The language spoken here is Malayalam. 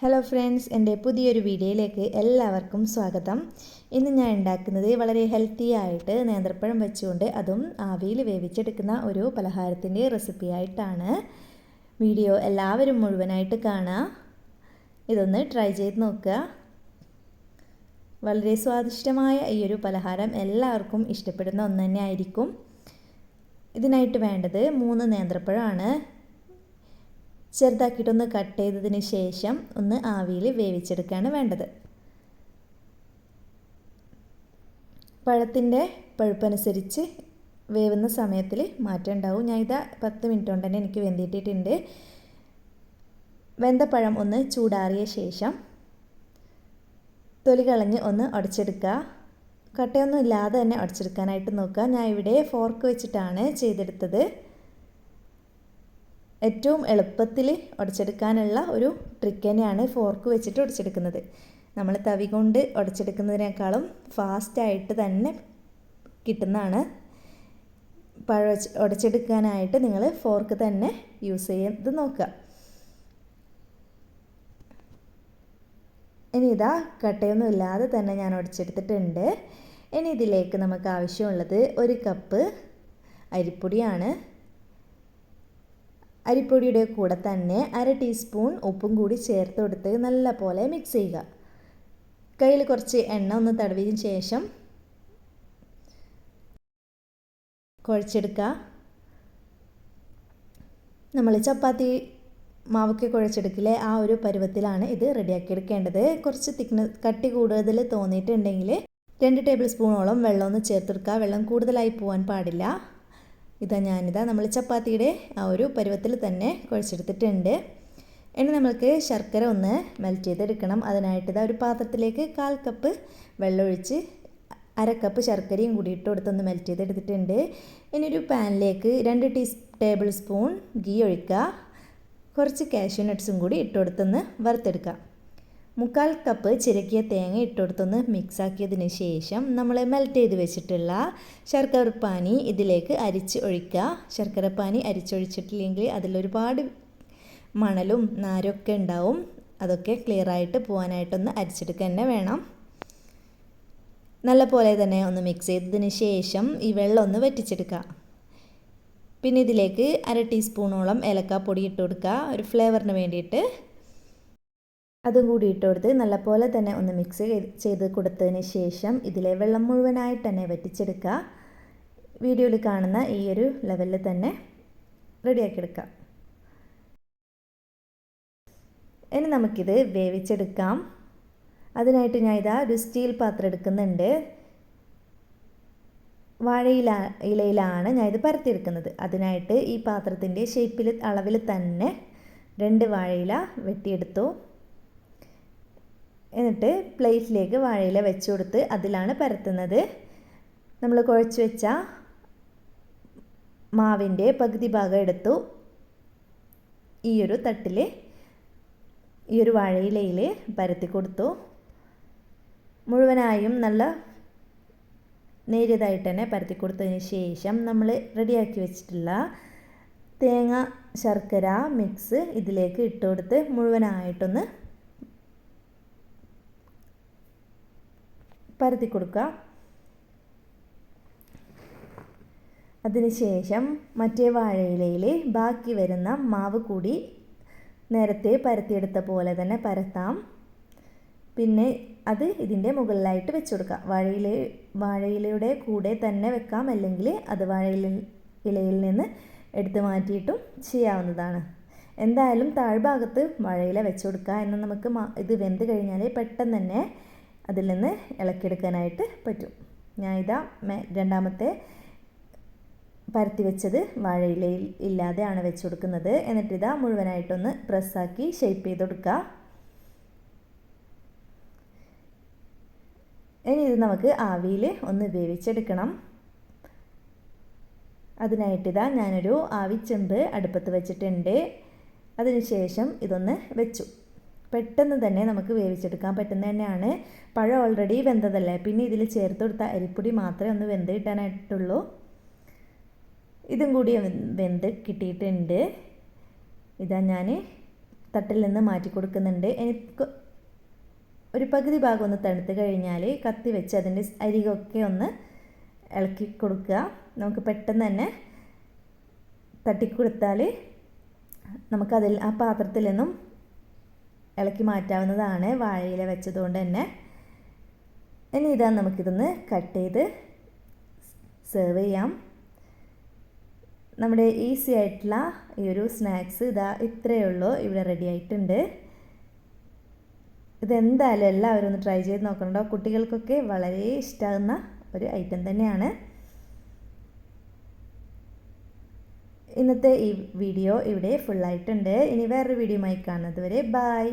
ഹലോ ഫ്രണ്ട്സ് എന്റെ പുതിയൊരു വീഡിയോയിലേക്ക് എല്ലാവർക്കും സ്വാഗതം. ഇന്ന് ഞാൻ ഉണ്ടാക്കുന്നത് വളരെ ഹെൽത്തി ആയിട്ട് നേന്ത്രപ്പഴം വെച്ചുകൊണ്ട് അതും ആവിയിൽ വേവിച്ചെടുക്കുന്ന ഒരു പലഹാരത്തിന്റെ റെസിപ്പി ആയിട്ടാണ് വീഡിയോ എല്ലാവരും മുഴുവനായിട്ട് കാണുക. ഇതൊന്ന് ട്രൈ ചെയ്ത് നോക്കുക. വളരെ സ്വാദിഷ്ടമായ ഈ ഒരു പലഹാരം എല്ലാവർക്കും ഇഷ്ടപ്പെടുന്ന ഒന്ന് തന്നെ ആയിരിക്കും ഇതിനായിട്ട് വേണ്ടത് മൂന്ന് നേന്ത്രപ്പഴമാണ്. ചെറുതാക്കിയിട്ടൊന്ന് കട്ട് ചെയ്തതിന് ശേഷം ഒന്ന് ആവിയിൽ വേവിച്ചെടുക്കുകയാണ് വേണ്ടത്. പഴത്തിന്റെ പഴുപ്പനുസരിച്ച് വേവുന്ന സമയത്തിൽ മാറ്റം ഉണ്ടാവും. ഞാൻ ഇതാ പത്ത് മിനിറ്റ് കൊണ്ട് തന്നെ എനിക്ക് വെന്തിട്ടിട്ടുണ്ട്. വെന്ത പഴം ഒന്ന് ചൂടാറിയ ശേഷം തൊലി കളഞ്ഞ് ഒന്ന് ഉടച്ചെടുക്കുക കട്ടയൊന്നും ഇല്ലാതെ തന്നെ ഉടച്ചെടുക്കാനായിട്ട് നോക്കുക. ഞാൻ ഇവിടെ ഫോർക്ക് വെച്ചിട്ടാണ് ചെയ്തെടുത്തത്. ഏറ്റവും എളുപ്പത്തിൽ ഉടച്ചെടുക്കാനുള്ള ഒരു ട്രിക്ക് തന്നെയാണ് ഫോർക്ക് വെച്ചിട്ട് ഉടച്ചെടുക്കുന്നത്. നമ്മൾ തവി കൊണ്ട് ഉടച്ചെടുക്കുന്നതിനേക്കാളും ഫാസ്റ്റായിട്ട് തന്നെ കിട്ടുന്നതാണ്. പഴ ഉടച്ചെടുക്കാനായിട്ട് നിങ്ങൾ ഫോർക്ക് തന്നെ യൂസ് ചെയ്ത് നോക്കുക. ഇനി ഇതാ കട്ടയൊന്നും ഇല്ലാതെ തന്നെ ഞാൻ ഉടച്ചെടുത്തിട്ടുണ്ട്. ഇനി ഇതിലേക്ക് നമുക്ക് ആവശ്യമുള്ളത് ഒരു കപ്പ് അരിപ്പൊടിയാണ്. അരിപ്പൊടിയുടെ കൂടെ തന്നെ അര ടീസ്പൂൺ ഉപ്പും കൂടി ചേർത്ത് കൊടുത്ത് നല്ല പോലെ മിക്സ് ചെയ്യുക. കയ്യിൽ കുറച്ച് എണ്ണ ഒന്ന് തടവിയതിന് ശേഷം കുഴച്ചെടുക്കുക. നമ്മൾ ചപ്പാത്തി മാവൊക്കെ കുഴച്ചെടുക്കില്ലേ ആ ഒരു പരുവത്തിലാണ് ഇത് റെഡിയാക്കി എടുക്കേണ്ടത് കുറച്ച് തിക്ന കട്ടി കൂടുതൽ തോന്നിയിട്ടുണ്ടെങ്കിൽ രണ്ട് ടേബിൾ സ്പൂണോളം വെള്ളം ഒന്ന് ചേർത്തെടുക്കുക. വെള്ളം കൂടുതലായി പോകാൻ പാടില്ല. ഇതാ ഞാനിതാ നമ്മൾ ചപ്പാത്തിയുടെ ആ ഒരു പരുവത്തിൽ തന്നെ കുഴച്ചെടുത്തിട്ടുണ്ട്. ഇനി നമ്മൾക്ക് ശർക്കര ഒന്ന് മെൽറ്റ് ചെയ്തെടുക്കണം. അതിനായിട്ട് ഇതാ ഒരു പാത്രത്തിലേക്ക് കാൽ കപ്പ് വെള്ളമൊഴിച്ച് അര കപ്പ് ശർക്കരയും കൂടി ഇട്ട് കൊടുത്തൊന്ന് മെൽറ്റ് ചെയ്തെടുത്തിട്ടുണ്ട്. ഇനി ഒരു പാനിലേക്ക് രണ്ട് ടീ ടേബിൾ സ്പൂൺ ഗീ ഒഴിക്കുക. കുറച്ച് കാഷ്യൂ നട്ട്സും കൂടി ഇട്ട് കൊടുത്തൊന്ന് വറുത്തെടുക്കുക. മുക്കാൽ കപ്പ് ചിരക്കിയ തേങ്ങ ഇട്ടുകൊടുത്തൊന്ന് മിക്സാക്കിയതിന് ശേഷം നമ്മൾ മെൽറ്റ് ചെയ്ത് വെച്ചിട്ടുള്ള ശർക്കരപ്പാനി ഇതിലേക്ക് അരിച്ച് ഒഴിക്കുക. ശർക്കരപ്പാനി അരിച്ചൊഴിച്ചിട്ടില്ലെങ്കിൽ അതിലൊരുപാട് മണലും നാരൊക്കെ ഉണ്ടാവും. അതൊക്കെ ക്ലിയർ ആയിട്ട് പോകാനായിട്ടൊന്ന് അരിച്ചെടുക്കുക തന്നെ വേണം. നല്ലപോലെ തന്നെ ഒന്ന് മിക്സ് ചെയ്തതിന് ശേഷം ഈ വെള്ളം ഒന്ന് വറ്റിച്ചെടുക്കുക. പിന്നെ ഇതിലേക്ക് അര ടീസ്പൂണോളം ഏലക്കാപ്പൊടി ഇട്ട് കൊടുക്കുക ഒരു ഫ്ലേവറിന് വേണ്ടിയിട്ട് അതും കൂടി ഇട്ട് കൊടുത്ത് നല്ലപോലെ തന്നെ ഒന്ന് മിക്സ് ചെയ്ത് കൊടുത്തതിന് ശേഷം ഇതിലെ വെള്ളം മുഴുവനായിട്ട് തന്നെ വറ്റിച്ചെടുക്കുക. വീഡിയോയിൽ കാണുന്ന ഈ ഒരു ലെവലിൽ തന്നെ റെഡിയാക്കി എടുക്കാം ഇനി നമുക്കിത് വേവിച്ചെടുക്കാം. അതിനായിട്ട് ഞാൻ ഇതാ ഒരു സ്റ്റീൽ പാത്രം എടുക്കുന്നുണ്ട്. വാഴയില ഇലയിലാണ് ഞാൻ ഇത് പരത്തിയെടുക്കുന്നത്. അതിനായിട്ട് ഈ പാത്രത്തിന്റെ ഷേപ്പിൽ അളവിൽ തന്നെ രണ്ട് വാഴയില വെട്ടിയെടുത്തു. എന്നിട്ട് പ്ലേറ്റിലേക്ക് വാഴയില വെച്ച് കൊടുത്ത് അതിലാണ് പരത്തുന്നത്. നമ്മൾ കുഴച്ച് വെച്ച മാവിന്റെ പകുതി ഭാഗം എടുത്തു. ഈ ഒരു തട്ടിൽ ഈ ഒരു വാഴയിലയിൽ പരത്തി കൊടുത്തു. മുഴുവനായും നല്ല നേരിയതായിട്ട് തന്നെ പരത്തി കൊടുത്തതിന് ശേഷം നമ്മൾ റെഡിയാക്കി വെച്ചിട്ടുള്ള തേങ്ങ ശർക്കര മിക്സ് ഇതിലേക്ക് ഇട്ട് കൊടുത്ത് മുഴുവനായിട്ടൊന്ന് പരത്തി കൊടുക്കുക. അതിനുശേഷം മറ്റേ വാഴയിലയിൽ ബാക്കി വരുന്ന മാവ് കൂടി നേരത്തെ പരത്തിയെടുത്ത പോലെ തന്നെ പരത്താം. പിന്നെ അത് ഇതിന്റെ മുകളിലായിട്ട് വെച്ച് കൊടുക്കുക. വാഴയില വാഴയിലയുടെ കൂടെ തന്നെ വെക്കാം. അല്ലെങ്കിൽ അത് വാഴയില ഇലയിൽ നിന്ന് എടുത്തു മാറ്റിയിട്ടും ചെയ്യാവുന്നതാണ്. എന്തായാലും താഴ്ഭാഗത്ത് വാഴയില വെച്ച് കൊടുക്കുക. എന്നാൽ നമുക്ക് ഇത് വെന്ത് കഴിഞ്ഞാൽ പെട്ടെന്ന് തന്നെ അതിൽ നിന്ന് ഇളക്കിയെടുക്കാനായിട്ട് പറ്റും. ഞാൻ ഇതാ രണ്ടാമത്തെ പരത്തി വെച്ചത് വാഴയിലയിൽ ഇല്ലാതെയാണ് വെച്ച് കൊടുക്കുന്നത്. എന്നിട്ട് ഇതാ മുഴുവനായിട്ടൊന്ന് പ്രസ്സാക്കി ഷേപ്പ് ചെയ്ത് കൊടുക്കുക ഇനി ഇത് നമുക്ക് ആവിയിൽ ഒന്ന് വേവിച്ചെടുക്കണം. അതിനായിട്ടിതാ ഞാനൊരു ആവിച്ചെമ്പ് അടുപ്പത്ത് വെച്ചിട്ടുണ്ട്. അതിനുശേഷം ഇതൊന്ന് വെച്ചു. പെട്ടെന്ന് തന്നെ നമുക്ക് വേവിച്ചെടുക്കാൻ പറ്റുന്ന തന്നെയാണ് പഴം ഓൾറെഡി വെന്തതല്ലേ? പിന്നെ ഇതിൽ ചേർത്ത് കൊടുത്ത അരിപ്പൊടി മാത്രമേ ഒന്ന് വെന്ത് കിട്ടാനായിട്ടുള്ളൂ ഇതും കൂടി വെന്ത് കിട്ടിയിട്ടുണ്ട്. ഇതാ ഞാൻ തട്ടിൽ നിന്ന് മാറ്റി കൊടുക്കുന്നുണ്ട്. എനിക്ക് ഒരു പകുതി ഭാഗം ഒന്ന് തണുത്ത് കഴിഞ്ഞാൽ കത്തി വെച്ച് അതിന്റെ അരികൊക്കെ ഒന്ന് ഇളക്കി കൊടുക്കുക. നമുക്ക് പെട്ടെന്ന് തന്നെ തട്ടിക്കൊടുത്താൽ നമുക്കതിൽ ആ പാത്രത്തിൽ നിന്നും ഇളക്കി മാറ്റാവുന്നതാണ് വാഴയില വെച്ചതുകൊണ്ട് തന്നെ. ഇനി ഇതാ നമുക്കിതൊന്ന് കട്ട് ചെയ്ത് സെർവ് ചെയ്യാം. നമ്മുടെ ഈസി ആയിട്ടുള്ള ഈ ഒരു സ്നാക്സ് ഇതാ ഇത്രയേ ഉള്ളൂ. ഇവിടെ റെഡി ആയിട്ടുണ്ട്. ഇതെന്തായാലും എല്ലാവരും ഒന്ന് ട്രൈ ചെയ്ത് നോക്കണ്ടോ കുട്ടികൾക്കൊക്കെ വളരെ ഇഷ്ടമാകുന്ന ഒരു ഐറ്റം തന്നെയാണ്. ഇന്നത്തെ ഈ വീഡിയോ ഇവിടെ ഫുള്ളായിട്ടുണ്ട് ഇനി വേറൊരു വീഡിയോയുമായി കാണുന്നത് വരെ ബായ്